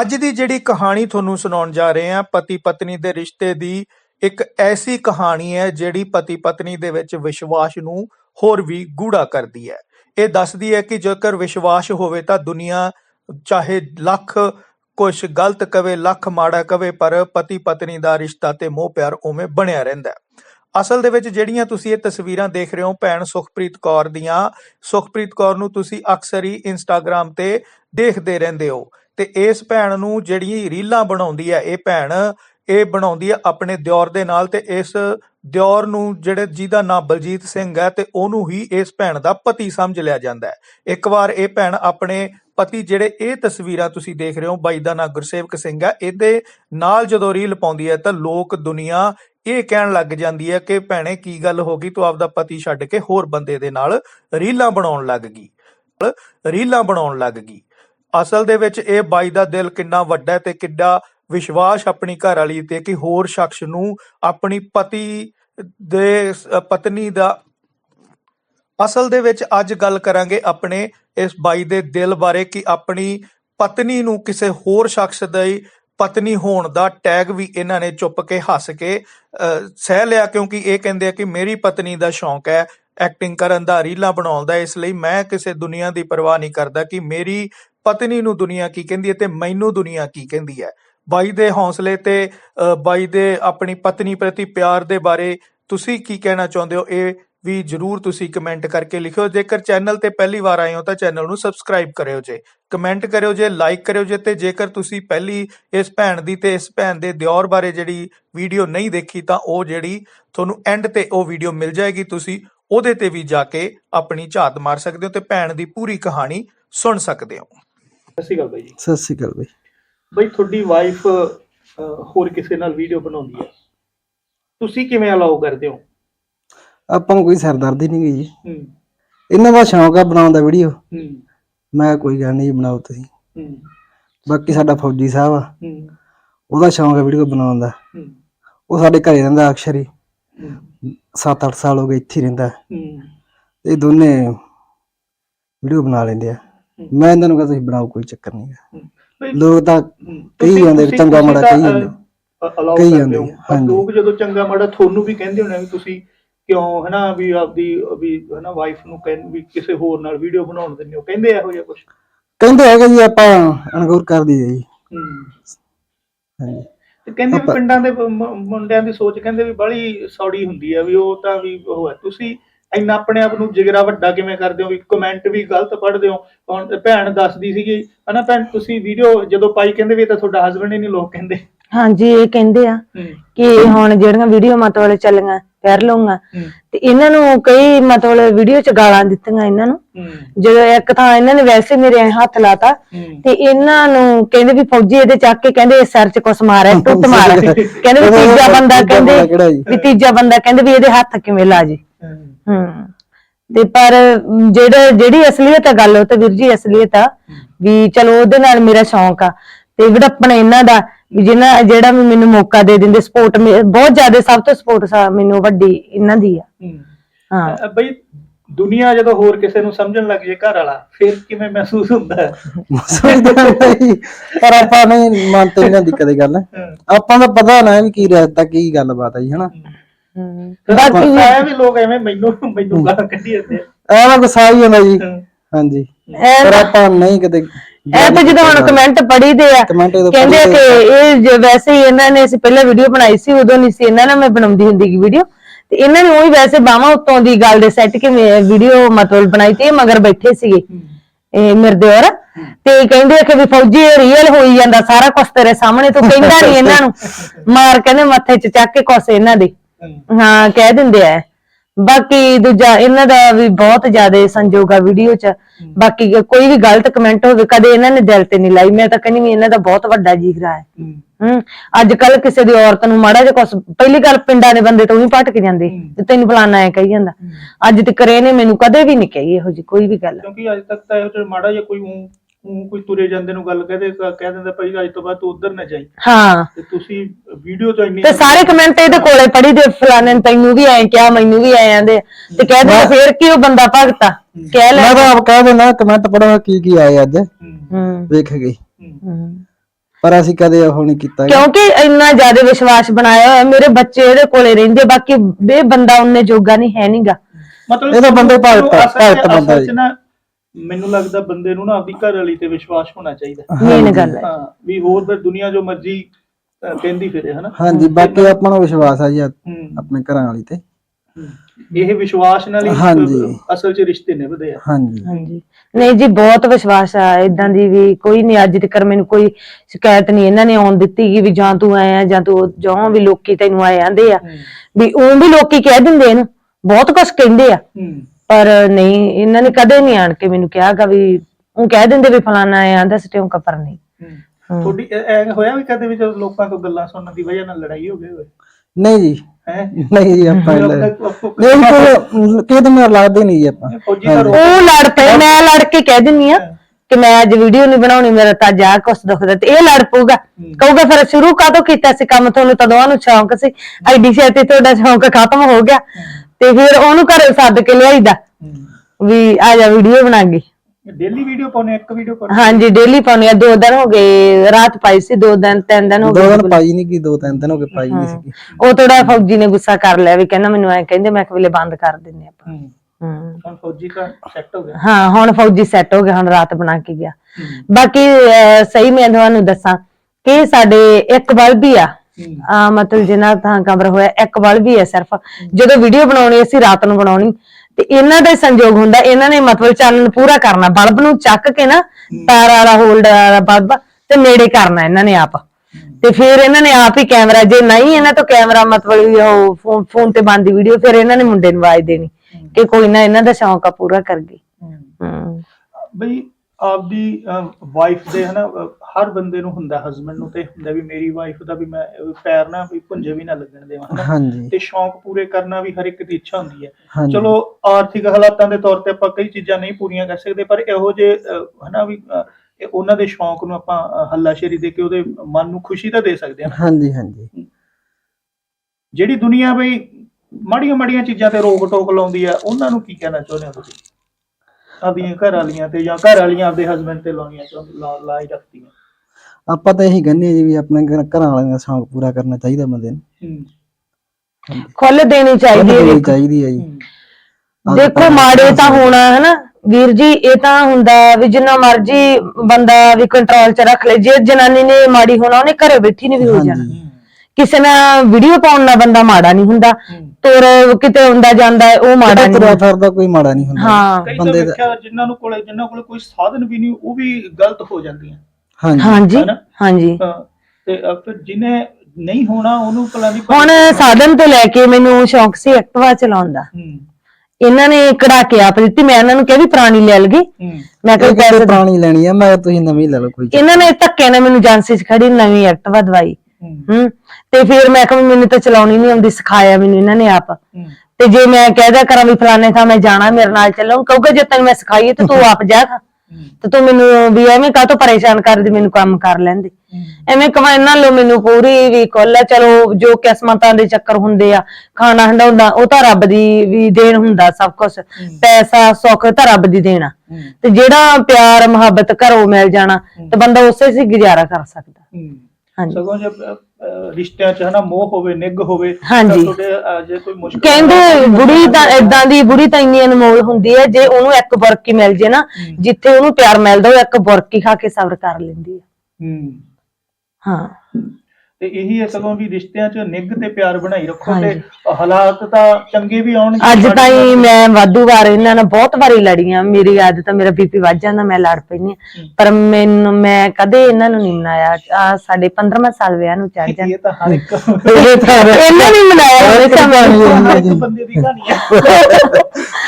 ਅੱਜ ਦੀ ਜਿਹੜੀ ਕਹਾਣੀ ਤੁਹਾਨੂੰ ਸੁਣਾਉਣ ਜਾ ਰਹੇ ਹਾਂ, ਪਤੀ ਪਤਨੀ ਦੇ ਰਿਸ਼ਤੇ ਦੀ ਇੱਕ ਐਸੀ ਕਹਾਣੀ ਹੈ, ਜਿਹੜੀ ਪਤੀ ਪਤਨੀ ਦੇ ਵਿੱਚ ਵਿਸ਼ਵਾਸ ਨੂੰ ਹੋਰ ਵੀ ਗੂੜਾ ਕਰਦੀ ਹੈ। ਇਹ ਦੱਸਦੀ ਹੈ ਕਿ ਜੇਕਰ ਵਿਸ਼ਵਾਸ ਹੋਵੇ ਤਾਂ ਦੁਨੀਆ ਚਾਹੇ ਲੱਖ ਕੁਛ ਗਲਤ ਕਵੇ, ਲੱਖ ਮਾੜਾ ਕਵੇ, ਪਰ ਪਤੀ ਪਤਨੀ ਦਾ ਰਿਸ਼ਤਾ ਤੇ ਮੋਹ ਪਿਆਰ ਉਵੇਂ ਬਣਿਆ ਰਹਿੰਦਾ ਹੈ। ਅਸਲ ਦੇ ਵਿੱਚ ਜਿਹੜੀਆਂ ਤੁਸੀਂ ਇਹ ਤਸਵੀਰਾਂ ਦੇਖ ਰਹੇ ਹੋ ਭੈਣ ਸੁਖਪ੍ਰੀਤ ਕੌਰ ਦੀਆਂ, ਸੁਖਪ੍ਰੀਤ ਕੌਰ ਨੂੰ ਤੁਸੀਂ ਅਕਸਰ ਹੀ ਇੰਸਟਾਗ੍ਰam ਤੇ ਦੇਖਦੇ ਰਹਿੰਦੇ ਹੋ। ਤੇ ਇਸ ਭੈਣ ਨੂੰ ਜਿਹੜੀ ਰੀਲਾਂ ਬਣਾਉਂਦੀ ਹੈ, ਇਹ ਭੈਣ ਇਹ ਬਣਾਉਂਦੀ ਹੈ ਆਪਣੇ ਦਿਓਰ ਦੇ ਨਾਲ ਤੇ ਇਸ ਦਿਓਰ ਨੂੰ ਜਿਹੜੇ ਜਿਹਦਾ ਨਾਮ ਬਲਜੀਤ ਸਿੰਘ ਹੈ ਤੇ ਉਹਨੂੰ ਹੀ ਇਸ ਭੈਣ ਦਾ ਪਤੀ ਸਮਝ ਲਿਆ ਜਾਂਦਾ ਹੈ। ਇੱਕ ਵਾਰ ਇਹ ਭੈਣ ਆਪਣੇ ਪਤੀ ਜਿਹੜੇ ਇਹ ਤਸਵੀਰਾਂ ਤੁਸੀਂ ਦੇਖ ਰਹੇ ਹੋ, ਬਾਈ ਦਾ ਨਾਮ ਗੁਰਸੇਵਕ ਸਿੰਘ ਹੈ, ਇਹਦੇ ਨਾਲ ਜਦੋਂ ਰੀਲ ਪਾਉਂਦੀ ਹੈ ਤਾਂ ਲੋਕ ਦੁਨੀਆ ਇਹ ਕਹਿਣ ਲੱਗ ਜਾਂਦੀ ਹੈ ਕਿ ਭੈਣੇ ਕੀ ਗੱਲ ਹੋ ਗਈ? ਤੂੰ ਆਪਦਾ ਪਤੀ ਛੱਡ ਕੇ ਹੋਰ ਬੰਦੇ ਦੇ ਨਾਲ ਰੀਲਾਂ ਬਣਾਉਣ ਲੱਗ ਗਈ। ਰੀਲਾਂ ਬਣਾਉਣ ਲੱਗ ਗਈ। ਅਸਲ ਦੇ ਵਿੱਚ ਇਹ ਬਾਈ ਦਾ ਦਿਲ ਕਿੰਨਾ ਵੱਡਾ ਤੇ ਕਿੱਡਾ ਵਿਸ਼ਵਾਸ ਆਪਣੀ ਘਰ ਵਾਲੀ ਤੇ ਕਿ ਹੋਰ ਸ਼ਖਸ ਨੂੰ ਆਪਣੀ ਪਤੀ ਦੇ, ਪਤਨੀ ਦਾ ਅਸਲ ਦੇ ਵਿੱਚ ਅੱਜ ਗੱਲ ਕਰਾਂਗੇ ਆਪਣੇ ਇਸ ਬਾਈ ਦੇ ਦਿਲ ਬਾਰੇ ਕਿ ਆਪਣੀ ਪਤਨੀ ਨੂੰ ਕਿਸੇ ਹੋਰ ਸ਼ਖਸ ਦੀ ਪਤਨੀ ਹੋਣ ਦਾ ਟੈਗ ਵੀ ਇਹਨਾਂ ਨੇ ਚੁੱਪ ਕੇ ਹੱਸ ਕੇ ਸਹਿ ਲਿਆ ਕਿਉਂਕਿ ਇਹ ਕਹਿੰਦੇ ਆ ਕਿ ਮੇਰੀ ਪਤਨੀ ਦਾ ਸ਼ੌਂਕ ਹੈ ਐਕਟਿੰਗ ਕਰਨ ਦਾ, ਰੀਲਾਂ ਬਣਾਉਣ ਦਾ, ਇਸ ਲਈ ਮੈਂ ਕਿਸੇ ਦੁਨੀਆ ਦੀ ਪਰਵਾਹ ਨਹੀਂ ਕਰਦਾ ਕਿ ਮੇਰੀ ਪਤਨੀ ਨੂੰ ਦੁਨੀਆ ਕੀ ਕਹਿੰਦੀ ਹੈ ਤੇ ਮੈਨੂੰ ਦੁਨੀਆ ਕੀ ਕਹਿੰਦੀ ਹੈ। ਬਾਈ ਦੇ ਹੌਸਲੇ ਤੇ ਬਾਈ ਦੇ ਆਪਣੀ ਪਤਨੀ ਪ੍ਰਤੀ ਪਿਆਰ ਦੇ ਬਾਰੇ ਤੁਸੀਂ ਕੀ ਕਹਿਣਾ ਚਾਹੁੰਦੇ ਹੋ? ਇਹ ਵੀ ਜਰੂਰ ਤੁਸੀਂ ਕਮੈਂਟ ਕਰਕੇ ਲਿਖਿਓ। ਜੇਕਰ ਚੈਨਲ ਤੇ ਪਹਿਲੀ ਵਾਰ ਆਏ ਹੋ ਤਾਂ ਚੈਨਲ ਨੂੰ ਸਬਸਕ੍ਰਾਈਬ ਕਰਿਓ ਜੇ। ਕਮੈਂਟ ਕਰਿਓ ਜੇ ਲਾਈਕ ਕਰਿਓ ਜੇ ਤੇ ਜੇਕਰ ਤੁਸੀਂ ਪਹਿਲੀ ਇਸ ਭੈਣ ਦੀ ਤੇ ਇਸ ਭੈਣ ਦੇ ਦਿਓਰ ਬਾਰੇ ਜਿਹੜੀ ਵੀਡੀਓ ਨਹੀਂ ਦੇਖੀ ਤਾਂ ਉਹ ਜਿਹੜੀ ਤੁਹਾਨੂੰ ਐਂਡ ਤੇ ਉਹ ਵੀਡੀਓ ਮਿਲ ਜਾਏਗੀ। ਤੁਸੀਂ ਉਹਦੇ ਤੇ ਵੀ ਜਾ ਕੇ ਆਪਣੀ ਝਾਤ ਮਾਰ ਸਕਦੇ ਹੋ ਤੇ ਭੈਣ ਦੀ ਪੂਰੀ ਕਹਾਣੀ ਸੁਣ ਸਕਦੇ ਹੋ। ਸਤਿ ਸ਼੍ਰੀ ਅਕਾਲ ਬਾਈ ਜੀ। ਸਤਿ ਸ਼੍ਰੀ ਅਕਾਲ ਬਈ। ਬਾਈ ਤੁਹਾਡੀ ਵਾਈਫ ਹੋਰ ਕਿਸੇ ਨਾਲ ਵੀਡੀਓ ਬਣਾਉਂਦੀ ਹੈ? ਤੁਸੀਂ ਕਿਵੇਂ ਅਲਾਉ ਕਰਦੇ ਹੋ? ਆਪਾਂ ਨੂੰ ਕੋਈ ਸਰਦਰਦੀ ਨਹੀਂ ਗਈ ਜੀ। ਹੂੰ। ਇਹਨਾਂ ਦਾ ਸ਼ੌਂਕ ਆ ਬਣਾਉਣ ਦਾ ਵੀਡੀਓ। ਹੂੰ। ਮੈਂ ਕੋਈ ਗੱਲ ਨਹੀਂ ਬਣਾਓ ਤੁਸੀਂ। ਹੂੰ। ਬਾਕੀ ਸਾਡਾ ਫੌਜੀ ਸਾਹਿਬ ਆ। ਹੂੰ। ਉਹਦਾ ਸ਼ੌਂਕ ਆ ਵੀਡੀਓ ਬਣਾਉਣ ਦਾ। ਹੂੰ। ਉਹ ਸਾਡੇ ਘਰੇ ਰਹਿੰਦਾ ਅਕਸ਼ਰ। ਹੀ। ਹੂੰ 7-8 ਸਾਲ ਹੋ ਗਏ ਇੱਥੇ ਹੀ ਰਹਿੰਦਾ। ਹੂੰ। ਇਹ ਦੋਨੇ ਵੀਡੀਓ ਬਣਾ ਲੈਂਦੇ ਆ। ਮੈਂ ਇਹਨਾਂ ਨੂੰ ਕਹਿੰਦਾ ਤੁਸੀਂ ਬਣਾਓ ਕੋਈ ਚੱਕਰ ਨਹੀਂ। ਬਾਈ, ਲੋਕ ਤਾਂ ਹੂੰ, ਕਹੀ ਜਾਂਦੇ ਚੰਗਾ ਮਾੜਾ ਕਹੀ ਜਾਂਦੇ। ਅ, allow ਕਹੀ ਜਾਂਦੇ, ਹੋ। ਲੋਕ ਜਦੋਂ ਚੰਗਾ ਮਾੜਾ ਤੁਹਾਨੂੰ ਵੀ ਕਹਿੰਦੇ ਹੋਣੇ ਵੀ ਤੁਸੀਂ ਕਿਉਂ ਹਨਾ ਵੀ ਆਪਦੀ ਵੀ ਹਨਾ ਵਾਈਫ ਨੂੰ ਕਹਿੰ ਵੀ ਕਿਸੇ ਹੋਰ ਨਾਲ ਵੀਡੀਓ ਬਣਾਉਣ ਦਿੰਦੇ ਹੋ ਕਹਿੰਦੇ ਇਹੋ ਜਿਹਾ ਕੁਝ ਕਹਿੰਦੇ ਹੈਗੇ ਜੀ ਆਪਾਂ ਅਨਗੌਰ ਕਰ ਦਈਏ ਜੀ। ਹੂੰ। ਹਾਂਜੀ। ਤੇ ਕਹਿੰਦੇ ਵੀ ਪਿੰਡਾਂ ਦੇ ਮ- ਮ- ਮੁੰਡਿਆਂ ਦੀ ਸੋਚ ਕਹਿੰਦੇ ਵੀ ਬੜੀ ਸੌੜੀ ਹੁੰਦੀ ਆ ਵੀ ਉਹ ਤਾਂ ਵੀ ਉਹ ਹੈ ਤੁਸੀਂ ਇੰਨਾ ਆਪਣੇ ਆਪ ਨੂੰ ਜਿਗਰਾ ਵੱਡਾ ਕਿਵੇਂ ਕਰਦੇ ਹੋ? ਵੀ ਕਮੈਂਟ ਵੀ ਗਲਤ ਪੜ੍ਹਦੇ ਹੋ। ਹੁਣ ਭੈਣ ਦੱਸਦੀ ਸੀਗੀ ਹਨਾ ਭੈਣ ਤੁਸੀਂ ਵੀਡੀਓ ਜਦੋਂ ਪਾਈ ਕਹਿੰਦੇ ਵੀ ਇਹ ਤਾਂ ਤੁਹਾਡਾ ਹਸਬੰਡ ਹੀ ਨਹੀਂ ਲੋਕ ਕਹਿੰਦੇ। ਹਾਂਜੀ ਇਹ ਕਹਿੰਦੇ ਆ ਕਿ ਹੁਣ ਜਿਹੜੀਆਂ ਵੀਡੀਓ ਮਤਲਬ ਚੱਲੀਆਂ ਕਰ ਲਊਂਗਾ। ਤੇ ਇਹਨਾਂ ਨੂੰ ਕਈ ਮਤਲਬ ਵੀਡੀਓ ਚ ਗਾਲਾਂ ਦਿੱਤੀਆਂ ਇਹਨਾਂ ਨੂੰ। ਜਦੋਂ ਇੱਕ ਥਾਂ ਇਹਨਾਂ ਨੇ ਵੈਸੇ ਮੇਰੇ ਐਂ ਹੱਥ ਲਾਤਾ ਤੇ ਇਹਨਾਂ ਨੂੰ ਕਹਿੰਦੇ ਵੀ ਫੌਜੀ ਇਹਦੇ ਚੱਕ ਕੇ ਕਹਿੰਦੇ ਇਹ ਸਿਰ ਚ ਕੁਛ ਮਾਰਿਆ ਟੁੱਟ ਮਾਰ ਕਹਿੰਦੇ ਵੀ ਤੀਜਾ ਬੰਦਾ ਕਹਿੰਦੇ ਵੀ ਤੀਜਾ ਬੰਦਾ ਕਹਿੰਦੇ ਵੀ ਇਹਦੇ ਹੱਥ ਕਿਵੇਂ ਲਾ ਜੇ। ਹੂੰ। ਤੇ ਪਰ ਜਿਹੜਾ ਜਿਹੜੀ ਅਸਲੀਅਤ ਆ ਗੱਲ ਉਹ ਤੇ ਵੀਰ ਜੀ ਅਸਲੀਅਤ ਆ ਵੀ ਚਲੋ ਉਹਦੇ ਨਾਲ ਮੇਰਾ ਸ਼ੌਂਕ ਆ। ਤੇ ਵਿੜਪਣ ਇਹਨਾਂ ਦਾ ਵੀ ਜਿਹਨਾਂ ਜਿਹੜਾ ਵੀ ਮੈਨੂੰ ਮੌਕਾ ਦੇ ਦਿੰਦੇ ਸਪੋਰਟ ਬਹੁਤ ਜ਼ਿਆਦਾ ਸਭ ਤੋਂ ਸਪੋਰਟ ਮੈਨੂੰ ਵੱਡੀ ਇਹਨਾਂ ਦੀ ਆ। ਹੂੰ। ਅ, ਬਈ ਦੁਨੀਆ ਜਦੋਂ ਹੋਰ ਕਿਸੇ ਨੂੰ ਸਮਝਣ ਲੱਗ ਜੇ ਘਰ ਵਾਲਾ ਫਿਰ ਕਿਵੇਂ ਮਹਿਸੂਸ ਹੁੰਦਾ? ਹੈ ਨਹੀਂ, ਪਰ ਆਪਾਂ ਨਹੀਂ ਮੰਨਤੇ ਇਹਨਾਂ ਦੀ ਕਦੇ ਗੱਲ। ਹੂੰ। ਆਪਾਂ ਦਾ ਪਤਾ ਨਾ ਵੀ ਕੀ ਰਹਿਤਾ ਕੀ ਗੱਲਬਾਤ ਹੈ ਜੀ ਹਨਾ? ਹੂੰ। ਬਾਕੀ ਬਾਕੀ ਵੀ- ਵੀ ਲੋਕ ਐਵੇਂ ਮੈਨੂੰ ਮੈਨੂੰ ਗਾਲਾਂ ਕੱਢੀ ਜਾਂਦੇ ਆ। ਐਵੇਂ ਗੁੱਸਾ ਹੀ ਹੁੰਦਾ ਜੀ। ਹੂੰ। ਹਾਂਜੀ। ਐ ਪਰ ਆਪਾਂ ਨਹੀਂ ਕਦੇ ਇਹ ਤਾਂ ਜਦੋਂ ਹੁਣ ਕਮੈਂਟ ਪੜੀਦੇ ਆ ਕਹਿੰਦੇ ਕਿ ਇਹ ਵੈਸੇ ਹੀ ਇਹਨਾਂ ਨੇ ਅਸੀਂ ਪਹਿਲਾਂ ਵੀਡੀਓ ਬਣਾਈ ਸੀ ਉਦੋਂ ਨਹੀਂ ਸੀ ਇਹਨਾਂ ਨਾਲ ਮੈਂ ਬਣਾਉਂਦੀ ਹੁੰਦੀ ਸੀ ਵੀਡੀਓ ਤੇ ਇਹਨਾਂ ਨੇ ਉਹੀ ਵੈਸੇ ਬਾਹਾਂ ਉੱਤੋਂ ਦੀ ਗੱਲ ਦੇ ਸੈੱਟ ਕੇ ਵੀਡੀਓ ਮਤਲਬ ਬਣਾਈ ਤੇ ਮਗਰ ਬੈਠੇ ਸੀਗੇ ਇਹ ਮੇਰੇ ਦਿਓਰ ਤੇ ਕਹਿੰਦੇ ਕਿ ਵੀ ਫੌਜੀ ਰੀਅਲ ਹੋਈ ਜਾਂਦਾ ਸਾਰਾ ਕੁਝ ਤੇਰੇ ਸਾਹਮਣੇ ਤੂੰ ਕਹਿੰਦਾ ਨਹੀਂ ਇਹਨਾਂ ਨੂੰ। ਮਾਰ ਕਹਿੰਦੇ ਮੱਥੇ 'ਚ ਚੱਕ ਕੇ ਕੁਛ ਇਹਨਾਂ ਦੇ। ਹਾਂ ਕਹਿ ਦਿੰਦੇ ਆ। ਬਾਕੀ ਦੂਜਾ ਇਹਨਾਂ ਦਾ ਵੀ ਬਹੁਤ ਜ਼ਿਆਦਾ ਸੰਜੋਗ ਆ ਵੀਡੀਓ 'ਚ। ਬਾਕੀ ਕੋਈ ਵੀ ਗਲਤ ਕਮੈਂਟ ਹੋਵੇ ਕਦੇ ਇਹਨਾਂ ਨੇ ਦਿਲ ਤੇ ਨਹੀਂ ਲਾਈ। ਮੈਂ ਤਾਂ ਕਹਿੰਦੀ ਵੀ ਇਹਨਾਂ ਦਾ ਬਹੁਤ ਵੱਡਾ ਜਿਗਰਾ ਹੈ। ਹੂੰ। ਹੂੰ। ਅੱਜ ਕੱਲ ਕਿਸੇ ਦੀ ਔਰਤ ਨੂੰ ਮਾੜਾ ਜਿਹਾ ਕੁਛ ਪਹਿਲੀ ਗੱਲ ਪਿੰਡਾਂ ਦੇ ਬੰਦੇ ਤਾਂ ਉਹੀ ਭਟਕ ਜਾਂਦੇ। ਤੇ ਤੈਨੂੰ ਫਲਾਣਾ ਐ ਕਹੀ ਜਾਂਦਾ। ਅੱਜ ਤੱਕ ਇਹਨੇ ਮੈਨੂੰ ਕਦੇ ਵੀ ਨਹੀਂ ਕਹੀ ਇਹੋ ਜੀ ਕੋਈ ਵੀ ਗੱਲ। ਕਿਉਂਕਿ ਅੱਜ ਤੱਕ ਤਾਂ ਇਹੋ ਜਿਹਾ ਮਾੜਾ ਜਿਹਾ ਕੋਈ ਊਂ- ਕੋਈ ਤੁਰੇ ਜਾਂਦੇ ਨੂੰ ਗੱਲ ਕਹਦੇ ਕਹਿ ਦਿੰਦਾ ਭਾਈ ਅੱਜ ਤੋਂ ਬਾਅਦ ਤੂੰ ਉਧਰ ਨਾ ਜਾਈ। ਹਾਂ। ਤੇ ਤੁਸੀਂ ਵੀਡੀਓ ਚ ਇੰਨੀ ਤੇ ਸਾਰੇ ਕਮੈਂਟ ਇਹਦੇ ਕੋਲੇ ਪੜੀ ਦੇ ਫਲਾਣੇ ਨੇ ਤੈਨੂੰ ਵੀ ਐ ਕਿਹਾ ਮੈਨੂੰ ਵੀ ਐ ਆਂਦੇ। ਤੇ ਕਹਿ ਦਿੰਦੇ ਫੇਰ ਕੀ ਉਹ ਬੰਦਾ ਭਗਤਾ? ਕਹਿ ਲੈ। ਮੈਂ ਤਾਂ ਆਪ ਕਹਿ ਦਿੰਦਾ ਕਮੈਂਟ ਪੜੋ ਕੀ ਕੀ ਆਏ ਅੱਜ। ਹੂੰ, ਹੂੰ। ਵੇਖ ਗਈ ਹੂੰ। ਹੂੰ। ਪਰ ਅਸੀਂ ਕਦੇ ਉਹ ਨਹੀਂ ਕੀਤਾ। ਕਿਉਂਕਿ ਇੰਨਾ ਜ਼ਿਆਦਾ ਵਿਸ਼ਵਾਸ ਬਣਾਇਆ ਹੋਇਆ ਮੇਰੇ ਬੱਚੇ ਇਹਦੇ ਕੋਲੇ ਰਹਿੰਦੇ ਬਾਕੀ ਇਹ ਬੰਦਾ ਉਹਨੇ ਜੋਗਾ ਨਹੀਂ ਹੈ ਨਹੀਂਗਾ ਮਤਲਬ ਇਹ ਤਾਂ ਬੰਦੇ ਭਗਤ- 'ਚ- ਭਗਤ ਬੰਦਾ 'ਚ ਨਾ ਮੈਨੂੰ ਲੱਗਦਾ ਬੰਦੇ ਨੂੰ ਨਾ ਆਪਣੀ ਘਰ ਵਾਲੀ ਤੇ ਵਿਸ਼ਵਾਸ ਹੋਣਾ ਚਾਹੀਦਾ। ਮੇਨ ਗੱਲ ਹੈ। ਹਾਂ ਵੀ ਹੋਰ ਫਿਰ ਦੁਨੀਆ ਜੋ ਮਰਜ਼ੀ ਅਹ, ਕਹਿੰਦੀ ਫਿਰੇ ਹਨਾ? ਹਾਂਜੀ ਬਾਕੀ ਆਪਾਂ ਨੂੰ ਵਿਸ਼ਵਾਸ ਆ ਜੀ ਆ- ਹੂੰ, ਆਪਣੇ ਘਰਾਂ ਵਾਲੀ ਤੇ। ਇਹ ਵਿਸ਼ਵਾਸ ਨਾਲ ਹੀ ਹਾਂਜੀ। ਅਸਲ 'ਚ ਰਿਸ਼ਤੇ ਨਿਭਦੇ ਆ। ਹਾਂਜੀ। ਹਾਂਜੀ। ਨਹੀਂ ਜੀ ਬਹੁਤ ਵਿਸ਼ਵਾਸ ਆ ਇਦਾਂ ਦੀ ਵੀ ਕੋਈ ਨਹੀਂ ਅੱਜ ਤੱਕ ਮੈਨੂੰ ਕੋਈ ਸ਼ਿਕਾਇਤ ਨਹੀਂ ਇਹਨਾਂ ਨੇ ਆਉਣ ਦਿੱਤੀ ਕਿ ਵੀ ਜਾਂ ਤੂੰ ਆਇਆ ਜਾਂ ਤੂੰ ਜਾਂ ਵੀ ਲੋਕੀ ਤੈਨੂੰ ਆਏ ਆਂਦੇ ਆ। ਵੀ ਉਹ ਵੀ ਲੋਕੀ ਕਹਿ ਦਿੰਦੇ ਨੇ ਬਹੁਤ ਕੁਝ ਕਹਿੰਦੇ ਆ। ਹੂੰ। ਪਰ ਨਹੀਂ ਇਹਨਾਂ ਨੇ ਕਦੇ ਨਹੀਂ ਆਣ ਕੇ ਮੈਨੂੰ ਕਿਹਾਗਾ ਵੀ ਉਹ ਕਹਿ ਦਿੰਦੇ ਵੀ ਫਲਾਣਾ ਆਇਆ ਆਂਦਾ ਸਟਿਓ ਕਪਰ ਨਹੀਂ। ਹੂੰ। ਤੁਹਾਡੀ ਐ ਐ ਹੋਇਆ ਵੀ ਕਦੇ ਵੀ ਜਦੋਂ ਲੋਕਾਂ ਤੋਂ ਗੱਲਾਂ ਸੁਣਨ ਦੀ ਵਜ੍ਹਾ ਨਾਲ ਲੜਾਈ ਹੋ ਗਈ ਹੋਵੇ? ਨਹੀਂ ਜੀ। ਹੈ? ਨਹੀਂ ਜੀ ਆਪਾਂ ਨਹੀਂ ਕੋਈ ਕਿਤੇ ਮੇਰਾ ਲੱਗਦੇ ਨਹੀਂ ਜੀ ਆਪਾਂ। ਫੌਜੀ ਦਾ ਰੋ ਉਹ ਲੜ ਪਏ ਮੈਂ ਲੜ ਕੇ ਕਹਿ ਦਿੰਨੀ ਆ ਕਿ ਮੈਂ ਅੱਜ ਵੀਡੀਓ ਨਹੀਂ ਬਣਾਉਣੀ ਮੇਰਾ ਤਾਂ ਜਾ ਕੁਛ ਦੁਖਦਾ ਤੇ ਇਹ ਲੜ ਪਊਗਾ। ਕਹੂਗਾ ਫਿਰ ਸ਼ੁਰੂ ਕਾਹਤੋਂ ਕੀਤਾ ਸੀ ਕੰਮ? ਤੁਹਾਨੂੰ ਤਾਂ ਦੋਵਾਂ ਨੂੰ ਸ਼ੌਂਕ ਸੀ। ਐਡੀ ਛੇਤੀ ਤੁਹਾਡਾ ਸ਼ੌਂਕ ਖਤਮ ਹੋ ਗਿਆ। ਤੇ ਫਿਰ ਉਹਨੂੰ ਘਰੇ ਸੱਦ ਕੇ ਲਿਆਈਦਾ। ਵੀ ਆ ਜਾ ਵੀਡੀਓ ਬਣਾਂਗੇ ਡੇਲੀ ਵੀਡੀਓ ਪਾਉਣੇ ਇੱਕ ਵੀਡੀਓ ਪਾਉਣੇ ਹਾਂਜੀ ਡੇਲੀ ਪਾਉਣੀ ਆ ਦੋ ਦਿਨ ਹੋ ਗਏ ਰਾਤ ਪਾਈ ਸੀ ਦੋ ਦਿਨ ਤਿੰਨ ਦਿਨ ਹੋ ਦੋ ਗਏ ਦਿਨ ਪਾਈ ਨਹੀਂ ਕੀ ਦੋ ਤਿੰਨ ਦਿਨ ਹੋ ਗਏ ਪਾਈ ਨਹੀਂ ਸੀਗੀ। ਉਹ ਥੋੜਾ ਫੌਜੀ ਨੇ ਗੁੱਸਾ ਕਰ ਲਿਆ ਵੀ ਕਹਿੰਦਾ ਮੈਨੂੰ ਐ ਕਹਿੰਦੇ ਮੈਂ ਕਿਹਾ ਵੇਲੇ ਬੰਦ ਕਰ ਦਿੰਨੇ ਆਪਾਂ। ਹੂੰ। ਹੂੰ। ਹੁਣ ਫੌਜੀ ਤਾਂ ਸੈੱਟ ਹੋ ਗਿਆ? ਹਾਂ ਹੁਣ ਫੌਜੀ ਸੈੱਟ ਹੋ ਗਿਆ ਹੁਣ ਰਾਤ ਬਣਾ ਕੇ ਗਿਆ। ਬਾਕੀ ਅਹ, ਸਹੀ ਮੈਂ ਤੁਹਾਨੂੰ ਦੱਸਾਂ ਕਿ ਸਾਡੇ ਇੱਕ ਬਲ ਵੀ ਆ। ਆ ਮਤਲਬ ਜਿੰਨਾ ਤਾਂ ਕਵਰ ਹੋਇਆ ਇੱਕ ਬਲ ਵੀ ਹੈ ਸਿਰਫ। ਜਦੋਂ ਵੀਡੀਓ ਬਣਾਉਣੀ ਅਸੀਂ ਰਾਤ ਨੂੰ ਬਣਾਉਣੀ। ਤੇ ਇਹਨਾਂ ਦਾ ਸੰਯੋਗ ਹੁੰਦਾ ਇਹਨਾਂ ਨੇ ਮਤਲਬ ਚਾਨਣ ਪੂਰਾ ਕਰਨਾ। ਬਲਬ ਨੂੰ ਚੱਕ ਕੇ ਨਾ ਤਾਰ ਵਾਲਾ ਹੋਲਡਰ ਵਾਲਾ ਬਲਬ ਤੇ ਨੇੜੇ ਕਰਨਾ ਇਹਨਾਂ ਨੇ ਆਪ। ਤੇ ਫਿਰ ਇਹਨਾਂ ਨੇ ਆਪ ਹੀ ਕੈਮਰਾ ਜੇ ਨਹੀਂ ਇਹਨਾਂ ਤੋਂ ਕੈਮਰਾ ਮਤਲਬ ਉਹ ਫੋਨ ਫੋਨ ਤੇ ਬੰਦੀ ਵੀਡੀਓ ਫਿਰ ਇਹਨਾਂ ਨੇ ਮੁੰਡੇ ਨੂੰ ਆਵਾਜ਼ ਦੇਣੀ ਕਿ ਕੋਈ ਨਾ ਇਹਨਾਂ ਦਾ ਸ਼ੌਂਕ ਆ ਪੂਰਾ ਕਰ ਗਈ ਹੂੰ। ਬਈ ਆਪਦੀ ਵਾਈਫ ਦੇ ਹਨਾ ਹਰ ਬੰਦੇ ਨੂੰ ਹੁੰਦਾ ਹਸਬੰਡ ਨੂੰ ਤੇ ਹੁੰਦਾ ਵੀ ਮੇਰੀ ਵਾਈਫ ਦਾ ਵੀ ਮੈਂ ਪੈਰ ਨਾ ਵੀ ਪੁੰਜੇ ਵੀ ਨਾ ਲੱਗਣ ਦੇਵਾਂ ਹਨਾ। ਹਾਂਜੀ। ਤੇ ਸ਼ੌਂਕ ਪੂਰੇ ਕਰਨਾ ਵੀ ਹਰ ਇੱਕ ਦੀ ਇੱਛਾ ਹੁੰਦੀ ਹੈ। ਚਲੋ ਆਰਥਿਕ ਹਾਲਾਤਾਂ ਦੇ ਤੌਰ ਤੇ ਆਪਾਂ ਕਈ ਚੀਜ਼ਾਂ ਨਹੀਂ ਪੂਰੀਆਂ ਕਰ ਸਕਦੇ ਪਰ ਇਹੋ ਜੇ ਹਨਾ ਵੀ ਉਹਨਾਂ ਦੇ ਸ਼ੌਂਕ ਨੂੰ ਆਪਾਂ ਹੱਲਾਸ਼ੇਰੀ ਦੇ ਕੇ ਉਹਦੇ ਮਨ ਨੂੰ ਖੁਸ਼ੀ ਤਾਂ ਦੇ ਸਕਦੇ ਹਾਂ। ਹਾਂਜੀ ਹਾਂਜੀ। ਜਿਹੜੀ ਦੁਨੀਆ ਬਈ ਮਾੜੀਆਂ ਮਾੜੀਆਂ ਚੀਜ਼ਾਂ ਤੇ ਰੋਕ ਟੋਕ ਲਾਉਂਦੀ ਆ ਉਹਨਾਂ ਨੂੰ ਕੀ ਕਹਿਣਾ ਚਾਹੁੰਦੇ ਹੋ ਤੁਸੀਂ? ਆਪਦੀਆਂ ਘਰ ਵਾਲੀਆਂ ਤੇ ਜਾਂ ਘਰ ਵਾਲੀਆਂ ਆਪਦੇ ਹਸਬੰਡ ਤੇ ਲਾਉਣੀਆਂ ਚਾਹੁੰਦੇ ਲਾ ਲਾ ਹੀ ਰੱਖਦੀਆਂ ਆਪਾਂ ਤਾਂ ਇਹੀ ਕਹਿੰਦੇ ਹਾਂ ਜੀ ਵੀ ਆਪਣੇ ਘਰ- ਘਰਾਂ ਵਾਲਿਆਂ ਦਾ ਸ਼ੌਂਕ ਪੂਰਾ ਕਰਨਾ ਚਾਹੀਦਾ ਬੰਦੇ ਨੂੰ। ਹੂੰ। ਖੁੱਲ ਦੇਣੀ ਚਾਹੀਦੀ ਹੈ ਦੇਣੀ ਚਾਹੀਦੀ ਹੈ ਜੀ। ਹੂੰ। ਦੇਖੋ ਮਾੜੇ ਤਾਂ ਹੋਣਾ ਹਨਾ? ਵੀਰ ਜੀ ਇਹ ਤਾਂ ਹੁੰਦਾ ਵੀ ਜਿੰਨਾ ਮਰਜ਼ੀ ਬੰਦਾ ਵੀ ਕੰਟਰੋਲ 'ਚ ਰੱਖ ਲੈ ਜੇ ਜਨਾਨੀ ਨੇ ਮਾੜੀ ਹੋਣਾ ਉਹਨੇ ਘਰੇ ਬੈਠੀ ਨਹੀਂ ਵੀ ਹੋ ਜਾਣਾ। ਹਾਂਜੀ ਕਿਸੇ ਨਾਲ ਵੀਡੀਓ ਪਾਉਣ ਨਾਲ ਬੰਦਾ ਮਾੜਾ ਨਹੀਂ ਹੁੰਦਾ। ਤੁਰ ਕਿਤੇ ਹੁੰਦਾ ਜਾਂਦਾ ਹੈ, ਉਹ ਮਾੜਾ ਨਹੀਂ ਤੁਰਿਆ ਫਿਰਦਾ ਕੋਈ ਮਾੜਾ ਨਹੀਂ ਹੁੰਦਾ। ਹਾਂ। ਕਈ ਤਾਂ ਬੰਦੇ ਦਾ- ਵੇਖਿਆ ਜਿਨ੍ਹਾਂ ਨੂੰ ਕੋਲੇ ਜਿਨ੍ਹਾਂ ਕੋਲੇ ਕੋਈ ਸਾਧਨ ਵੀ ਨਹੀਂ ਉਹ ਵੀ ਗਲਤ ਹੋ ਜਾਂਦੀਆਂ। ਹਾਂਜੀ। ਹਾਂਜੀ ਹਨਾ? ਹਾਂਜੀ। ਹਾਂ, ਤੇ ਅਹ ਫਿਰ ਜਿਹਨੇ ਨਹੀਂ ਹੋਣਾ ਉਹਨੂੰ ਭਲਾ ਦੀ ਹੁਣ ਸਾਧਨ ਤੋਂ ਲੈ ਕੇ ਮੈਨੂੰ ਸ਼ੌਂਕ ਸੀ ਐਕਟਿਵਾ ਚਲਾਉਣ ਦਾ। ਹੂੰ। ਇਹਨਾਂ ਨੇ ਕਢਾ ਕੇ ਆਪ ਦਿੱਤੀ। ਮੈਂ ਇਹਨਾਂ ਨੂੰ ਕਿਹਾ ਵੀ ਪੁਰਾਣੀ ਲੈ ਲਗੀ ਹੂੰ। ਮੈਂ ਕਿਹਾ ਇਹ ਪੈਸੇ ਕਿਤੇ ਪੁਰਾਣੀ ਲੈਣੀ ਆ ਮੈਂ ਕਿਹਾ ਤੁਸੀਂ ਨਵੀਂ ਲੈ ਲਓ ਕੋਈ ਇਹਨਾਂ ਨੇ ਧੱਕੇ ਨਾਲ ਮੈਨੂੰ ਏਜੰਸੀ 'ਚ ਖੜੀ ਨਵੀਂ ਐਕਟਿਵਾ ਦਵਾਈ। ਹੂੰ। ਤੇ ਫਿਰ ਮੈਂ ਕਿਹਾ ਵੀ ਮੈਨੂੰ ਤਾਂ ਚਲਾਉਣੀ ਨਹੀਂ ਆਉਂਦੀ ਸਿਖਾਇਆ ਮੈਨੂੰ ਇਹਨਾਂ ਨੇ ਆਪ। ਤੇ ਜੇ ਮੈਂ ਕਹਿਦਾ ਕਰਾਂ ਵੀ ਫਲਾਣੇ ਥਾਂ ਮੈਂ ਜਾਣਾ ਮੇਰੇ ਨਾਲ ਚੱਲੋ ਕਹੂਗਾ ਜੇ ਤੈਨੂੰ ਮੈਂ ਸਿਖਾਈ ਹੈ ਤੇ ਤੂੰ ਆਪ ਜਾ। ਤੇ ਤੂੰ ਮੈਨੂੰ ਵੀ ਐਵੇਂ ਕਾਹਤੋਂ ਪਰੇਸ਼ਾਨ ਕਰਦੀ ਮੈਨੂੰ ਕੰਮ ਕਰ ਲੈਂਦੇ। ਐਵੇਂ ਕਮਾਈ ਨਾ ਲੋ ਮੈਨੂੰ ਪੂਰੀ ਵੀ ਕੋਲ ਚਲੋ ਜੋ ਕਿਸਮਤਾਂ ਦੇ ਚੱਕਰ ਹੁੰਦੇ ਆ ਖਾਣਾ ਹੰਡਾਉਂਦਾ ਉਹ ਤਾਂ ਰੱਬ ਦੀ ਵੀ ਦੇਣ ਹੁੰਦਾ ਸਭ ਕੁਝ ਪੈਸਾ ਸੁੱਖ ਤਾਂ ਰੱਬ ਦੀ ਦੇਣਾ ਤੇ ਜਿਹੜਾ ਪਿਆਰ ਮੁਹੱਬਤ ਘਰੋਂ ਮਿਲ ਜਾਣਾ ਤੇ ਬੰਦਾ ਉਸੇ ਸੀ ਗੁਜ਼ਾਰਾ ਕਰ ਸਕਦਾ। ਹਾਂਜੀ। ਸਗੋਂ ਜੇ ਅਹ, ਰਿਸ਼ਤਿਆਂ 'ਚ ਹਨਾ ਮੋਹ ਹੋਵੇ ਨਿੱਘ ਹੋਵੇ ਤਾਂ ਹਾਂਜੀ। ਤੁਹਾਡੇ ਅਹ, ਜੇ ਕੋਈ ਮੁਸ਼ਕਲ ਕਹਿੰਦੇ ਬੁੜੀ ਤਾਂ ਇਦਾਂ ਦੀ ਬੁੜੀ ਤਾਂ ਇੰਨੀ ਅਨਮੋਲ ਹੁੰਦੀ ਹੈ ਜੇ ਉਹਨੂੰ ਇੱਕ ਬੁਰਕੀ ਮਿਲ ਜੇ ਨਾ ਜਿੱਥੇ ਉਹਨੂੰ ਪਿਆਰ ਮਿਲਦਾ ਉਹ ਇੱਕ ਬੁਰਕੀ ਖਾ ਕੇ ਸਬਰ ਕਰ ਲੈਂਦੀ ਹੈ। ਹੂੰ। ਹਾਂ। ਤੇ ਇਹੀ ਹੈ ਸਗੋਂ ਵੀ ਰਿਸ਼ਤਿਆਂ 'ਚ ਨਿੱਘ ਤੇ ਪਿਆਰ ਬਣਾਈ ਰੱਖੋ ਤੇ। ਹਾਲਾਤ ਤਾਂ ਚੰਗੇ ਵੀ ਆਉਣਗੇ ਅੱਜ ਤਾਈਂ ਮੈਂ ਵਾਧੂ ਵਾਰ ਇਹਨਾਂ ਨਾਲ ਬਹੁਤ ਵਾਰੀ ਲੜੀਆਂ ਮੇਰੀ ਆਦਤ ਆ ਮੇਰਾ ਬੀਪੀ ਵੱਧ ਜਾਂਦਾ ਮੈਂ ਲੜ ਪੈਂਦੀ ਹਾਂ। ਪਰ ਮੈਨੂੰ ਮੈਂ ਕਦੇ ਇਹਨਾਂ ਨੂੰ ਨਹੀਂ ਮਨਾਇਆ। ਆ ਸਾਡੇ 15ਵਾਂ ਸਾਲ ਵਿਆਹ ਨੂੰ ਚੜ ਜਾ ਇਹ ਤਾਂ ਹਰ ਇੱਕ ਇਹਨਾਂ ਨੇ ਮਨਾਇਆ ਬੰਦੇ ਦੀ ਕਹਾਣੀ ਹੈ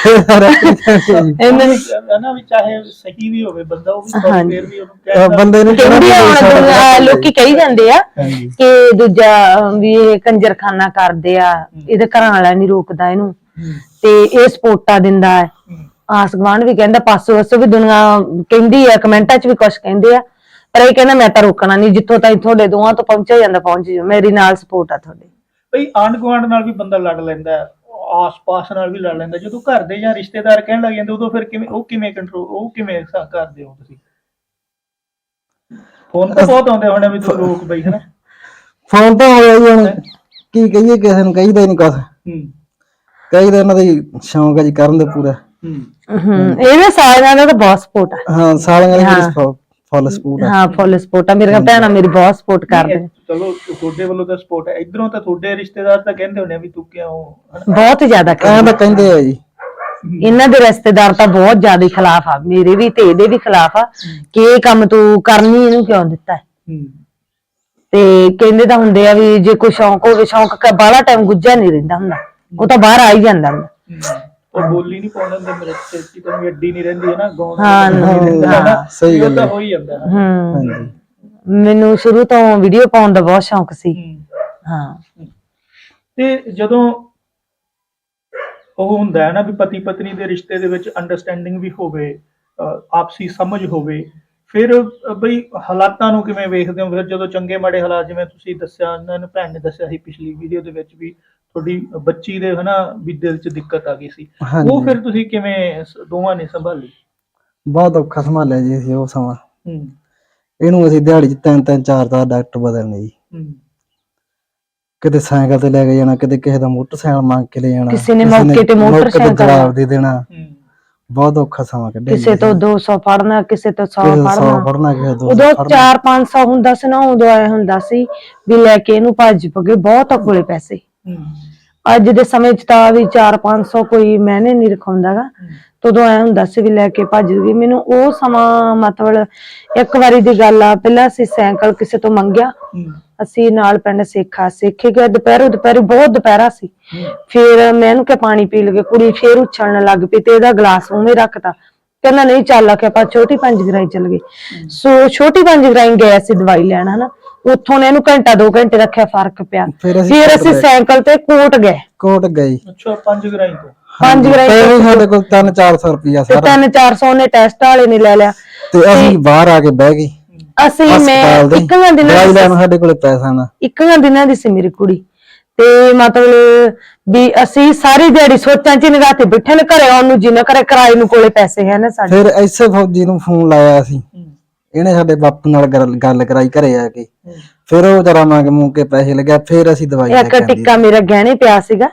ਇਹਨਾਂ ਨੇ ਹਨਾ ਵੀ ਚਾਹੇ ਸਹੀ ਵੀ ਹੋਵੇ ਬੰਦਾ ਉਹ ਵੀ ਹਾਂਜੀ। ਫੇਰ ਵੀ ਉਹਨੂੰ ਕਹਿ ਬੰਦੇ ਨੂੰ ਕਹਿੰਦੀ ਆ ਹੁਣ ਦੁਨੀਆ- ਲੋਕੀ ਕਹੀ ਜਾਂਦੇ ਆ ਹਾਂਜੀ। ਕਿ ਦੂਜਾ ਅਹ, ਵੀ ਇਹ ਕੰਜਰਖਾਨਾ ਕਰਦੇ ਆ ਇਹਦੇ ਘਰਾਂ ਵਾਲਾ ਨਹੀਂ ਰੋਕਦਾ ਇਹਨੂੰ। ਤੇ ਇਹ ਸਪੋਰਟਾਂ ਦਿੰਦਾ ਹੈ। ਆਸ ਗੁਆਂਢ ਵੀ ਕਹਿੰਦਾ ਪਾਸੋਂ ਅਸੋ ਵੀ ਦੁਨੀਆ ਕਹਿੰਦੀ ਆ ਕਮੈਂਟਾਂ 'ਚ ਵੀ ਕੁਝ ਕਹਿੰਦੇ ਆ। ਪਰ ਇਹ ਕਹਿੰਦਾ ਮੈਂ ਤਾਂ ਰੋਕਣਾ ਨਹੀਂ ਜਿੱਥੋਂ ਤਾਈਂ ਤੁਹਾਡੇ ਦੋਵਾਂ ਤੋਂ ਪਹੁੰਚਿਆ ਜਾਂਦਾ ਪਹੁੰਚ ਜਾਓ। ਮੇਰੀ ਨਾਲ ਸਪੋਰਟ ਆ ਤੁਹਾਡੇ। ਭਈ ਆਂਢ ਗੁਆਂਢ ਨਾਲ ਵੀ ਬੰਦਾ ਲੜ ਲੈਂਦਾ ਹੈ, ਆਸ-ਪਾਸ ਨਾਲ ਵੀ ਲੜ ਲੈਂਦਾ। ਜਦੋਂ ਘਰ ਦੇ ਜਾਂ ਰਿਸ਼ਤੇਦਾਰ ਕਹਿਣ ਲੱਗ ਜਾਂਦੇ ਉਦੋਂ ਫਿਰ ਕਿਵੇਂ ਉਹ ਕਿਵੇਂ ਕੰਟਰੋਲ ਉਹ ਕਿਵੇਂ ਸਾ- ਕਰਦੇ ਹੋ ਤੁਸੀਂ? ਫੋਨ ਤਾਂ ਬਹੁਤ ਆਉਂਦੇ ਹੋਣੇ ਵੀ ਤੂੰ ਰੋਕ ਬਈ ਹਨਾ? ਫੋਨ ਤਾਂ ਹੋ ਗਿਆ ਜੀ ਹੁਣ ਕੀ ਕਹੀਏ ਕਿਸੇ ਨੂੰ ਕਹੀਦਾ ਹੀ ਨਹੀਂ ਕੁਛ। ਹੂੰ। ਕਹੀਦਾ ਇਹਨਾਂ ਦੀ ਸ਼ੌਂਕ ਹੈ ਜੀ ਕਰਨ ਦੇ ਪੂਰਾ। ਹੂੰ। ਹਮ ਇਹਦੇ ਸਾਰਿਆਂ ਦਾ ਤਾਂ ਬਹੁਤ ਸਪੋਰਟ ਆ। ਹਾਂ ਸਾਲੀਆਂ ਦੀ ਮੇਰੀ ਫੁੱਲ ਸਪੋਰਟ ਹੈ ਹਾਂ ਫੁੱਲ ਸਪੋਰਟ ਆ। ਮੇਰੀਆਂ ਭੈਣਾਂ ਮੇਰੀ ਬਹੁਤ ਸਪੋਰਟ ਕਰਦੇ। ਨੇ ਚਲੋ ਤੁਹਾਡੇ ਵੱਲੋਂ ਤਾਂ ਸਪੋਰਟ ਹੈ ਇਧਰੋਂ ਤਾਂ ਤੁਹਾਡੇ ਰਿਸ਼ਤੇਦਾਰ ਤਾਂ ਕਹਿੰਦੇ ਹੋਣੇ ਆ ਵੀ ਤੂੰ ਕਿਉਂ ਹਨਾ? ਬਹੁਤ ਜ਼ਿਆਦਾ ਐਂ ਕਰਦੇ ਤਾਂ ਕਹਿੰਦੇ ਆ ਜੀ। ਇਹਨਾਂ ਦੇ ਰਿਸ਼ਤੇਦਾਰ ਤਾਂ ਬਹੁਤ ਜ਼ਿਆਦਾ ਖਿਲਾਫ ਆ। ਮੇਰੇ ਵੀ ਤੇ ਇਹਦੇ ਵੀ ਖਿਲਾਫ ਆ ਕਿ ਇਹ ਕੰਮ ਤੂੰ ਕਰਨੀ ਇਹਨੂੰ ਕਿਉਂ ਦਿੱਤਾ ਤੇ ਕਹਿੰਦੇ ਤਾਂ ਹੁੰਦੇ ਆ ਵੀ ਜੇ ਕੋਈ ਸ਼ੌਂਕ ਹੋਵੇ ਸ਼ੌਂਕ ਕਾ ਬਾਹਲਾ ਟਾਈਮ ਗੁੱਜਿਆ ਨਹੀਂ ਰਹਿੰਦਾ ਹੁੰਦਾ। ਉਹ ਤਾਂ ਬਾਹਰ ਆ ਹੀ ਜਾਂਦਾ ਹੁੰਦਾ। ਉਹ ਬੋਲੀ ਨਹੀਂ ਪਾਉਂਦੇ ਹੁੰਦੇ ਮੇਰੇ ਤੇ ਕਿ ਕੋਈ ਅੱਡੀ ਨਹੀਂ ਰਹਿੰਦੀ ਹੈ ਨਾ ਗਾਉਣ ਹਾਂ, ਹਾਂ, ਸਹੀ ਗੱਲ ਹੈ। ਹੋ ਹੀ ਜਾਂਦਾ ਹੈ। ਹੂੰ। ਹਾਂਜੀ। ਮੈਨੂੰ ਸ਼ੁਰੂ ਤੋਂ ਵੀਡੀਓ ਪਾਉਣ ਦਾ ਬਹੁਤ ਸ਼ੌਂਕ ਸੀ। ਹੂੰ। ਹਾਂ। ਤੇ ਜਦੋਂ ਉਹ ਹੁੰਦਾ ਹੈ ਨਾ ਵੀ ਪਤੀ ਪਤਨੀ ਦੇ ਰਿਸ਼ਤੇ ਦੇ ਵਿੱਚ ਅੰਡਰਸਟੈਂਡਿੰਗ ਵੀ ਹੋਵੇ ਅਹ ਆਪਸੀ ਸਮਝ ਹੋਵੇ ਫਿਰ ਅਹ ਬਈ ਹਾਲਾਤਾਂ ਨੂੰ ਕਿਵੇਂ ਵੇਖਦੇ ਹੋ? ਫਿਰ ਜਦੋਂ ਚੰਗੇ ਮਾੜੇ ਹਾਲਾਤ ਜਿਵੇਂ ਤੁਸੀਂ ਦੱਸਿਆ ਇਹਨਾਂ ਨੂੰ ਭੈਣ ਨੇ ਦੱਸਿਆ ਸੀ ਪਿਛਲੀ ਵੀਡੀਓ ਦੇ ਵਿੱਚ ਵੀ ਤੁਹਾਡੀ ਬੱਚੀ ਦੇ ਹਨਾ ਵੀ ਦਿਲ 'ਚ ਦਿੱਕਤ ਆ ਗਈ ਸੀ। ਹਾਂਜੀ। ਉਹ ਫਿਰ ਤੁਸੀਂ ਕਿਵੇਂ ਸ- ਦੋਵਾਂ ਨੇ ਸੰਭਾਲੀ? ਬਹੁਤ ਔਖਾ ਸੰਭਾਲਿਆ ਜੀ ਅਸੀਂ ਉਹ ਸਮਾਂ। ਹੂੰ। ਇਹਨੂੰ ਅਸੀਂ ਦਿਹਾੜੀ 'ਚ ਤਿੰਨ ਤਿੰਨ ਚਾਰ ਚਾਰ ਡਾਕਟਰ ਬਦਲਨੇ ਜੀ। ਹੂੰ। ਕਿਤੇ ਸਾਈਕਲ ਤੇ ਲੈ ਕੇ ਜਾਣਾ ਕਿਤੇ ਕਿਸੇ ਦਾ ਮੋਟਰਸਾਈਕਲ ਮੰਗ ਕੇ ਲੈ ਜਾਣਾ ਕਿਸੇ ਨੇ ਮੌਕੇ ਤੇ ਮੋਟਰਸਾਈਕਲ ਜਵਾਬ ਦੇ ਦੇਣਾ। ਹੂੰ। ਬਹੁਤ ਔਖਾ ਸਮਾਂ ਕੱਢਿਆ ਕਿਸੇ ਤੋਂ 200 ਫੜਨਾ ਕਿਸੇ ਤੋਂ 100 ਕਿਸੇ ਤੋਂ ਸੌ ਫੜਨਾ ਫੜਨਾ ਕਿਸੇ ਤੋਂ ਉਦੋਂ ਦੋ 4-500 ਹੁੰਦਾ ਸੀ ਨਾ ਉਦੋਂ ਆਇਆ ਹੁੰਦਾ ਸੀ ਵੀ ਲੈ ਕੇ ਇਹਨੂੰ ਭੱਜ ਪਗੇ ਬਹੁਤ ਕੋਲੇ ਪੈਸੇ। ਅੱਜ ਦੇ ਸਮੇਂ 'ਚ ਤਾਂ ਵੀ 4-500 ਕੋਈ ਮੈਨੇ ਨਹੀਂ ਰਖਾਉਂਦਾਗਾ ਤਦੋਂ ਆਇਆ ਹੁੰਦਾ ਸੀ ਵੀ ਲੈ ਕੇ ਭੱਜ ਗਈ। ਮੈਨੂੰ ਉਹ ਸਮਾਂ ਮਤਲਬ ਇੱਕ ਵਾਰੀ ਦੀ ਗੱਲ ਆ ਪਹਿਲਾਂ ਅਸੀਂ ਸਾਈਕਲ ਕਿਸੇ ਤੋਂ ਮੰਗਿਆ। ਅਸੀਂ ਨਾਲ ਪਿੰਡ ਸੇਖਾ ਸੇਖੇ ਗਏ। ਦੁਪਹਿਰੋਂ ਦੁਪਹਿਰ ਬਹੁਤ ਦੁਪਹਿਰਾ ਸੀ। ਫਿਰ ਮੈਂ ਇਹਨੂੰ ਕਿ ਪਾਣੀ ਪੀ ਲਗੇ ਕੁੜੀ ਫੇਰ ਉਛਲਣ ਲੱਗ ਪਈ ਤੇ ਇਹਦਾ ਗਲਾਸ ਉਵੇਂ ਰੱਖਤਾ। ਕਹਿੰਦਾ ਨਹੀਂ ਚੱਲ ਆ ਕੇ ਆਪਾਂ ਛੋਟੀ ਪੰਜ ਗਰਾਈ ਚੱਲ ਗਏ। ਸੋ ਛੋਟੀ ਪੰਜ ਗਰਾਈ ਗਏ ਸੀ ਦਵਾਈ ਲੈਣ ਹਨਾ? ਉੱਥੋਂ ਨੇ ਇਹਨੂੰ ਘੰਟਾ ਦੋ ਘੰਟੇ ਰੱਖਿਆ ਫ਼ਰਕ ਪਿਆ। ਫਿਰ ਅਸੀਂ ਫਿਰ ਅਸੀਂ ਸਾਈਕਲ ਤੇ ਕੋਟ ਗਏ। ਕੋਟ ਗਈ ਅੱਛਾ ਪੰਜ ਗਰਾਈ ਤੋਂ। ਪੰਜ ਗਰਾਈ ਤੇ ਵੀ ਸਾਡੇ ਕੋਲ 3-400 ਰੁਪਇਆ ਤੇ ਸਾਰਾ। 3-400 ਨੇ ਟੈਸਟ ਵਾਲੇ ਨੇ ਲੈ ਲਿਆ। ਤੇ ਅਸੀਂ ਬਾਹਰ ਆ ਕੇ ਬਹਿ ਗਏ। ਅਸੀਂ ਮੈਂ ਇੱਕਾਂ ਦਿਨਾਂ ਸਾਡੇ ਕੋਲੇ ਪੈਸਾ ਨਾ। ਇੱਕਾਂ ਦਿਨਾਂ ਦੀ ਸੀ ਮੇਰੀ ਕੁੜੀ। ਤੇ ਮਤਲਬ ਵੀ ਅਸੀਂ ਸਾਰੀ ਦਿਹਾੜੀ ਸੋਚਾਂ 'ਚ ਨਿਗਾਹ ਤੇ ਬੈਠੇ ਨੇ ਘਰੇ ਆਉਣ ਨੂੰ ਜਿੰਨਾ ਘਰੇ ਕਿਰਾਏ ਨੂੰ ਕੋਲੇ ਪੈਸੇ ਹੈ ਨਾ ਸਾਡੇ। ਫਿਰ ਐਸੇ ਫੌਜੀ ਨੂੰ ਫੋਨ ਲਾਇਆ ਸੀ ਇਹਨੇ ਸਾਡੇ ਬਾਪੂ ਨਾਲ ਗੱਲ- ਗੱਲ ਕਰਾਈ ਘਰੇ ਆ ਕੇ। ਫਿਰ ਉਹ ਜਰਾ ਮੰਗ ਮੂੰਗ ਕੇ ਪੈਸੇ ਲੱਗਿਆ ਫਿਰ ਅਸੀਂ ਦਵਾਈ ਲੈ ਇੱਕ ਕੇ ਆਂਦੀ ਟਿੱਕਾ ਮੇਰਾ ਗਹਿਣੇ ਪਿਆ ਸੀਗਾ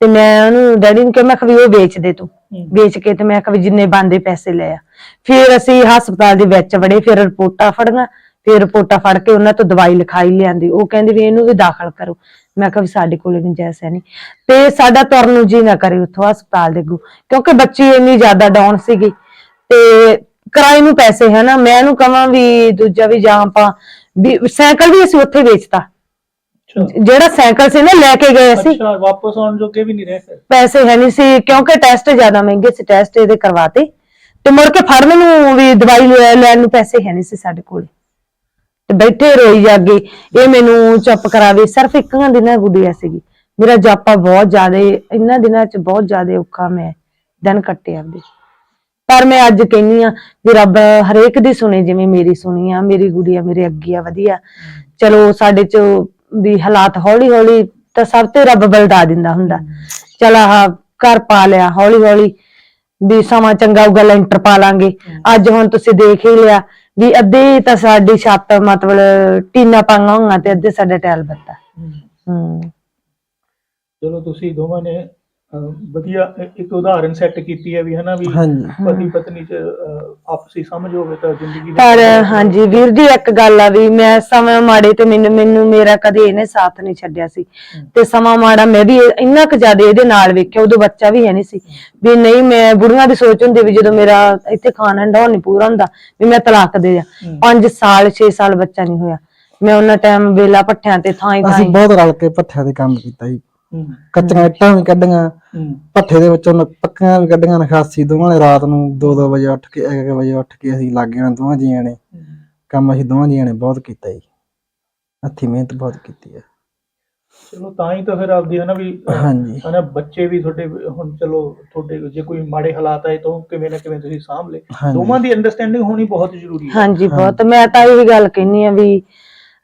ਤੇ ਮੈਂ ਉਹਨੂੰ ਡੈਡੀ ਨੂੰ ਕਿਹਾ ਮੈਂ ਕਿਹਾ ਵੀ ਉਹ ਵੇਚ ਦੇ ਤੂੰ। ਵੇਚ ਕੇ ਤੇ ਮੈਂ ਕਿਹਾ ਵੀ ਜਿੰਨੇ ਬੰਦੇ ਪੈਸੇ ਲੈ ਆ। ਫਿਰ ਅਸੀਂ ਹਸਪਤਾਲ ਦੇ ਵਿੱਚ ਵੜੇ ਫਿਰ ਰਿਪੋਰਟਾਂ ਫੜੀਆਂ ਫਿਰ ਰਿਪੋਰਟਾਂ ਫੜ ਕੇ ਉਹਨਾਂ ਤੋਂ ਦਵਾਈ ਲਿਖਾਈ ਲਿਆਂਦੀ। ਉਹ ਕਹਿੰਦੇ ਵੀ ਇਹਨੂੰ ਵੀ ਦਾਖਲ ਕਰੋ। ਮੈਂ ਕਿਹਾ ਵੀ ਸਾਡੇ ਕੋਲੇ ਗੁੰਜਾਇਸ਼ ਹੈ ਨਹੀਂ। ਤੇ ਸਾਡਾ ਤੁਰਨ ਨੂੰ ਜੀ ਨਾ ਕਰੇ ਉੱਥੋਂ ਹਸਪਤਾਲ ਦੇ ਅੱਗੋਂ ਕਿਉਂਕਿ ਬੱਚੀ ਇੰਨੀ ਜ਼ਿਆਦਾ ਡਾਊਨ ਸੀਗੀ ਤੇ ਕਿਰਾਏ ਨੂੰ ਪੈਸੇ ਹੈ ਨਾ ਮੈਂ ਇਹਨੂੰ ਕਹਾਂ ਵੀ ਦੂਜਾ ਵੀ ਜਾਂ ਆਪਾਂ ਵੀ ਸਾਈਕਲ ਵੀ ਅਸੀਂ ਉੱਥੇ ਵੇਚਤਾ। ਜਿਹੜਾ ਸਾਈਕਲ ਸੀ ਨਾ ਲੈ ਕੇ ਗਏ ਅਸੀਂ। ਅੱਛਾ ਵਾਪਸ ਆਉਣ ਜੋਗੇ ਵੀ ਨਹੀਂ ਰਹੇ ਫਿਰ? ਪੈਸੇ ਹੈ ਨਹੀਂ ਸੀ ਕਿਉਂਕਿ ਟੈਸਟ ਜ਼ਿਆਦਾ ਮਹਿੰਗੇ ਸੀ ਟੈਸਟ ਇਹਦੇ ਕਰਵਾਤੇ। ਤੇ ਮੁੜ ਕੇ ਫੜਨ ਨੂੰ ਵੀ ਦਵਾਈ ਲੈਣ ਨੂੰ ਪੈਸੇ ਹੈ ਨਹੀਂ ਸੀ ਸਾਡੇ ਕੋਲ। ਤੇ ਬੈਠੇ ਰੋਈ ਜਾਗੇ ਇਹ ਮੈਨੂੰ ਚੁੱਪ ਕਰਾਵੇ। ਸਿਰਫ ਇੱਕਾਂ ਦਿਨਾਂ ਗੁੱਡੀਆ ਸੀਗੀ ਮੇਰਾ ਜਾਪਾ ਬਹੁਤ ਜ਼ਿਆਦਾ ਇਹਨਾਂ ਦਿਨਾਂ 'ਚ ਬਹੁਤ ਜ਼ਿਆਦਾ ਔਖਾ ਮੈਂ ਦਿਨ ਕੱਟੇ ਆਪਦੇ। ਪਰ ਮੈਂ ਅੱਜ ਕਹਿੰਨੀ ਆ ਵੀ ਰੱਬ ਹਰੇਕ ਦੀ ਸੁਣੇ ਜਿਵੇਂ ਮੇਰੀ ਸੁਣੀ ਆ ਮੇਰੀ ਗੁੜੀਆ ਮੇਰੇ ਅੱਗੇ ਆ ਵਧੀਆ। ਚਲੋ ਸਾਡੇ 'ਚ ਵੀ ਹਾਲਾਤ ਹੌਲੀ ਹੌਲੀ ਤਾਂ ਸਭ ਤੇ ਰੱਬ ਬਲਦਾ ਦਿੰਦਾ ਹੁੰਦਾ। ਚਲ ਆਹ ਘਰ ਪਾ ਲਿਆ ਹੌਲੀ ਹੌਲੀ ਵੀ ਸਮਾਂ ਚੰਗਾ ਹੋਊਗਾ ਲੈਂਟਰ ਪਾ ਲਾਂਗੇ। ਅੱਜ ਹੁਣ ਤੁਸੀਂ ਦੇਖ ਹੀ ਲਿਆ ਵੀ ਅੱਧੀ ਤਾਂ ਸਾਡੀ ਛੱਤ ਮਤਲਬ ਟੀਨਾ ਪਾਂਗਾ ਹੋਈਆਂ ਤੇ ਅੱਧੇ ਸਾਡਾ ਟੈਲ ਬੱਤਾ। ਹੂੰ। ਚਲੋ ਤੁਸੀਂ ਦੋਵਾਂ ਨੇ ਵਧੀਆ ਇੱਕ ਉਦਾਹਰਨ ਸੈੱਟ ਕੀਤੀ ਹੈ ਵੀ ਹਨਾ ਵੀ ਹਾਂਜੀ। ਪਤੀ ਪਤਨੀ ਚ ਅਹ, ਆਪਸੀ ਸਮਝ ਹੋਵੇ ਤਾਂ ਜ਼ਿੰਦਗੀ ਦੇ ਪਰ ਹਾਂਜੀ ਵੀਰ ਜੀ ਇੱਕ ਗੱਲ ਆ ਵੀ ਮੈਂ ਸਮਾਂ ਮਾੜੇ ਤੇ ਮੈਨੂੰ ਮੈਨੂੰ ਮੇਰਾ ਕਦੇ ਇਹਨੇ ਸਾਥ ਨਹੀਂ ਛੱਡਿਆ ਸੀ। ਤੇ ਸਮਾਂ ਮਾੜਾ ਮੈਂ ਵੀ ਇੰਨਾ ਕੁ ਜ਼ਿਆਦਾ ਇਹਦੇ ਨਾਲ ਵੇਖਿਆ ਉਦੋਂ ਬੱਚਾ ਵੀ ਹੈ ਨਹੀਂ ਸੀ। ਵੀ ਨਹੀਂ ਮੈਂ ਬੁੜੀਆਂ ਦੀ ਸੋਚ ਹੁੰਦੀ ਵੀ ਜਦੋਂ ਮੇਰਾ ਇੱਥੇ ਖਾਣਾ ਹੰਡਾਉਣ ਨਹੀਂ ਪੂਰਾ ਹੁੰਦਾ ਵੀ ਮੈਂ ਤਲਾਕ ਦੇ ਜਾ 5 ਸਾਲ 6 ਸਾਲ ਬੱਚਾ ਨਹੀਂ ਹੋਇਆ। ਮੈਂ ਉਹਨਾਂ ਟਾਈਮ ਵੇਲਾ ਪੱਠਿਆਂ ਤੇ ਥਾਂ ਹੀ ਅਸੀਂ ਥਾਂ ਬਹੁਤ ਰਲ ਕੇ ਪੱਠਿਆਂ ਦੇ ਕੰਮ ਕੀਤਾ ਜੀ। ਕੱਚੀਆਂ ਇੱਟਾਂ ਵੀ ਕੱਢੀਆਂ ਹੂੰ, ਪੱਠੇ ਦੇ ਵਿੱਚੋਂ ਨ- ਪੱਕੀਆਂ ਵੀ ਕੱਢੀਆਂ ਨਖਾਸੀ ਦੋਵਾਂ ਨੇ ਰਾਤ ਨੂੰ 2-2 ਵਜੇ ਉੱਠ ਕੇ 1-1 ਵਜੇ ਉੱਠ ਕੇ ਅਸੀਂ ਲੱਗ ਜਾਣਾ ਦੋਵਾਂ ਜੀਆਂ ਨੇ। ਕੰਮ ਅਸੀਂ ਦੋਵਾਂ ਜੀਆਂ ਨੇ ਬਹੁਤ ਕੀਤਾ ਜੀ। ਹੱਥੀ ਮਿਹਨਤ ਬਹੁਤ ਕੀਤੀ ਹੈ ਚਲੋ ਤਾਂ ਹੀ ਤਾਂ ਫਿਰ ਆਪਦੀ ਹਨਾ ਵੀ ਅਹ, ਹਾਂਜੀ। ਹਨਾ ਬੱਚੇ ਵੀ ਤੁਹਾਡੇ ਹੁਣ ਚਲੋ ਤੁਹਾਡੇ ਜੇ ਕੋਈ ਮਾੜੇ ਹਾਲਾਤ ਆਏ ਤਾਂ ਕਿਵੇਂ ਨਾ ਕਿਵੇਂ ਤੁਸੀਂ ਸਾਂਭ ਲੇ ਹਾਂਜੀ। ਦੋਵਾਂ ਦੀ ਅੰਡਰਸਟੈਂਡਿੰਗ ਹੋਣੀ ਬਹੁਤ ਜ਼ਰੂਰੀ ਹੈ। ਹਾਂਜੀ ਬਹੁਤ। ਮੈਂ ਤਾਂ ਇਹ ਗੱਲ ਕਹਿੰਨੀ ਆ ਵੀ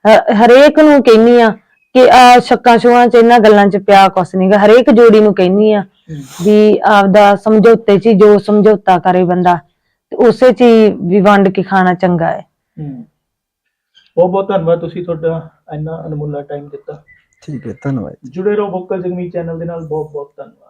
ਹ- ਹਰੇਕ ਨੂੰ ਕਹਿੰਨੀ ਆ ਕਿ ਆ ਸ਼ੱਕਾਂ ਸ਼ੁਆਂ ਚ ਇਹਨਾਂ ਗੱਲਾਂ ਚ ਪਿਆ ਕੁਛ ਨਹੀਂਗਾ ਹਰੇਕ ਜੋੜੀ ਨੂੰ ਕਹਿੰਨੀ ਆ ਵੀ ਆਪਦਾ ਸਮਝੌਤੇ ਚ ਹੀ ਜੋ ਸਮਝੌਤਾ ਕਰੇ ਬੰਦਾ ਤੇ ਉਸੇ ਚ ਹੀ ਵੀ ਵੰਡ ਕੇ ਖਾਣਾ ਚੰਗਾ ਹੈ। ਬਹੁਤ ਬਹੁਤ ਧੰਨਵਾਦ ਤੁਸੀਂ ਤੁਹਾਡਾ ਇੰਨਾ ਅਨਮੁੱਲਾ ਟਾਈਮ ਦਿੱਤਾ। ਠੀਕ ਹੈ ਧੰਨਵਾਦ। ਜੁੜੇ ਰਹੋ ਵੋਕਲ ਜਗਮੀ ਚੈਨਲ ਦੇ ਨਾਲ। ਬਹੁਤ ਬਹੁਤ ਧੰਨਵਾਦ।